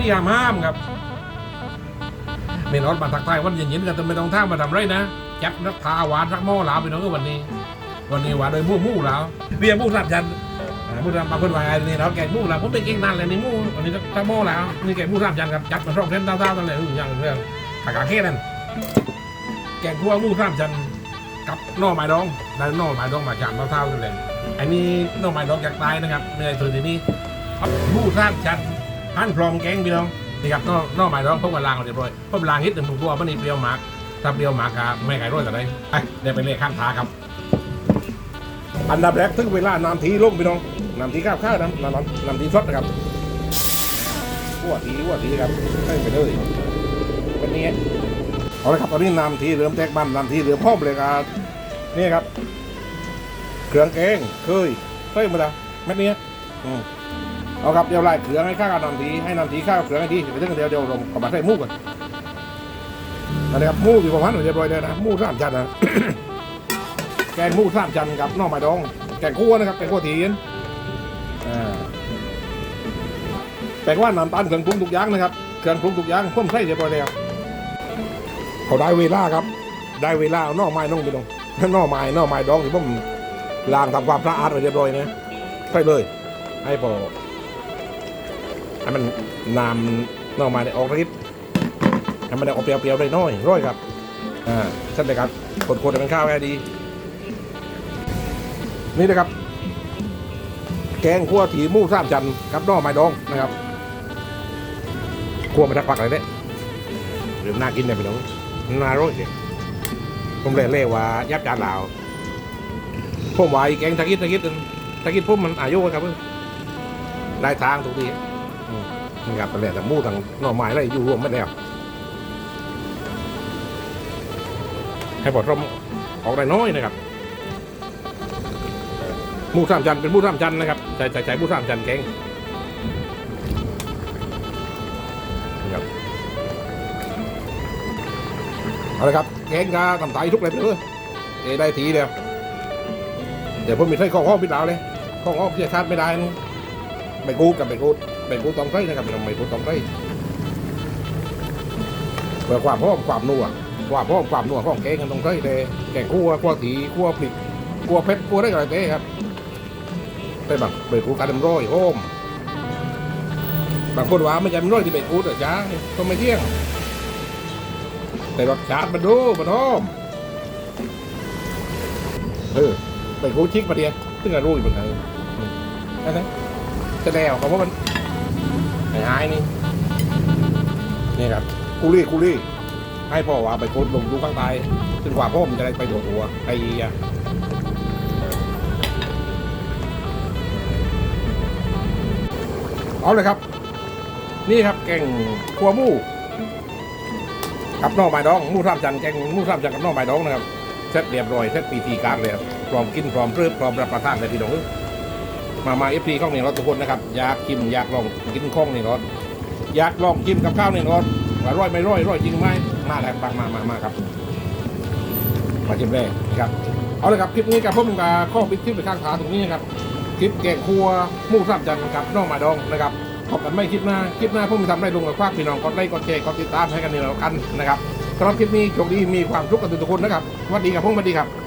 พี่ยามห้ามครับเมนออดมาทักทายวันเย็นๆกันแต่ไม่ต้องท่ามาทำไรนะจัดรักพาหวานรักหม้อหลาไปน้องก็วันนี้ วันนี้หวานโดยมู่มู่หลาวเบียร์มู่สามยันมู่สามาคนวาไงนี่เราแกงมู่หลาวผมเป็นเก่งนานเลยนี่มู่วันนี้รักหม้อหลาวนี่แกงมู่สามยันครับจัดมาสองเส้นเต้าๆนั่นแหละอือย่างเรื่องผักาเค้นั่นแกงคั่วมู่สามยันกับน่อไม้ดองได้น่อไม้ดองมาจากเท่าๆนั่นแหละอันนี้น่อไม้ดองจากตายนะครับเนื้อส่วนนี้ ผู้สร้างชันหั่นพร้อมแกงพี่น้องนี่ครับนอกนอกหมายร้องพวกมาล้างเรียบร้อยพวกล้างนิดหนึ่งผมตัวมันนี่เปรี้ยวหมากถ้าเปรี้ยวหมากครับไม่ไก่ร้อยแต่ไหนไปเดี๋ยวไปเลขข้างทางครับ อันดับแรกถึงเวลาน้ำทีลงพี่น้องน้ำทีข้าวข้าวน้ำน้ำน้ำทีสดนะครับวัวทีวัวทีครับให้ไปเลยเป็นนี้เอาละครับตอนนี้น้ำทีเริ่มแตกมันน้ำทีเริ่มพร้อมเลยครับนี่ครับ เครื่องแกงเคยเคยมาแล้วเม็ดนี้อืม เอาครับเดี๋ยวไล่เขืองให้ข้าวกับน้ำทีให้น้ำทีข้าวเขืองให้ดีเดี๋ยวเดี๋ยวเดี๋ยวเรากลับมาใส่มูกันอันนี้ครับมูอยู่ประมาณเรียบร้อยเลยนะมูสามชั้นนะแกงมูสามชั้นกับน่อไม้ดองแกงคั่วนะครับแกงคั่วทีนแปลว่าน้ำตาลเครื่องปรุงทุกอย่างนะครับเครื่องปรุงทุกอย่างพ่มใส่เรียบร้อยแล้วเขาได้เวลาครับ ได้เวลาเอาน่อไม้น้องไปดองน่อไม้น่อไม้ดองที่ผมล้างทำความสะอาดไว้เรียบร้อยนะใส่เลย ให้พอ ให้มันน้ำนอกมาเนี่ยออกฤทธิ์ให้มันได้ออกเปรี้ยวๆได้น้อยร้อยครับอ่าเช่นเดียวกันคนๆให้มันข้าวแค่ดี นี่นะครับ แกงคั่วถีมูสามจันกับน่อไม้ดองนะครับคั่วมาทักปักอะไรเนี่ยหรือน่ากินเนี่ยพี่น้องน่าร่อยเลยผมเลยเรียกว่ายับจานลาวผมว่าไอ้แกงตะกิดตะกิดตะกิดพุ่มมันอายุกันครับเพิ่งได้ทางทุกที นี่ครับเป็นแหล่แต่หมูทางหน่อไม้อะไรอยู่รวมไม่แล้วให้ปอดร่มออกได้น้อยนะครับหมูสามจันเป็นหมูสามจันนะครับใส่ใส่ใส่หมูสามจันแกงนะครับเอาละครับแกงกาทำไตทุกเลยเออเอได้ทีเดียวเดี๋ยวผมมีไส้ข้อข้อพิดลาวเลยข้อข้อพิชาติไม่ได้นะไปกูดกับไปกูด เป็นผู้ต้องไส้นะครับเป็นไม่ผู้ต้องไส้เพื่อความพร้อมความนัวความพร้อมความนัวของแกงกันต้องไส้เลยแกงคั่วคั่วถีคั่วพริกคั่วเผ็ดคั่วได้อะไรเต้ครับได้บังเบรกูการดำร้อยโฮมบางคนว่าไม่ใช่ดำร้อยที่เบรกูแต่จ้าก็ไม่เที่ยง แต่รสชาติมันดูมันหอมเออเบรกูชิกมาเดียวซึ่งอร่อยเหมือนกันนั่นนะจะแล้วเขาเพรามัน หายหายนี่นี่ครับกูรี่กูรี่ให้พ่อว่าไปโคตรลงดูข้างใต้จนกว่าพ่อมันจะได้ไปตัวตัวไอ้ยะเอาเลยครับ นี่ครับแกงขัวมูกับน่อไม้ดองมูสามจันแกงมูสามจันกับน่อไม้ดองนะครับเสร็จเรียบร้อยเสร็จปีทีการเลยครับพร้อมกินพร้อมเพื่อพร้อมรับประทานเลยพี่น้อง มามาเอฟซีข้องหนึ่งรถทุกคนนะครับอยากกินอยากลองกินข้องหนึ่งรถอยากลองกินกับข้าวหนึ่งรถว่าร่อยไม่ร่อยร่อยจริงไหมมาแล้วบังมามามาครับมาชิมเลยครับเอาเลยครับคลิปนี้กับผมกับข้อปิดคลิปไปข้างขาตรงนี้นะครับคลิปแกงครัวหมูสับจันทร์กับน้องหมาดองนะครับพบกันไม่คลิปหน้าคลิปหน้าผมจะทำได้ลงกับภาคพี่น้องกดไลค์กดแชร์กดติดตามให้กันนี่แล้วกันนะครับสำหรับคลิปนี้โชคดีมีความสุขกันทุกคนนะครับสวัสดีครับผมสวัสดีครับ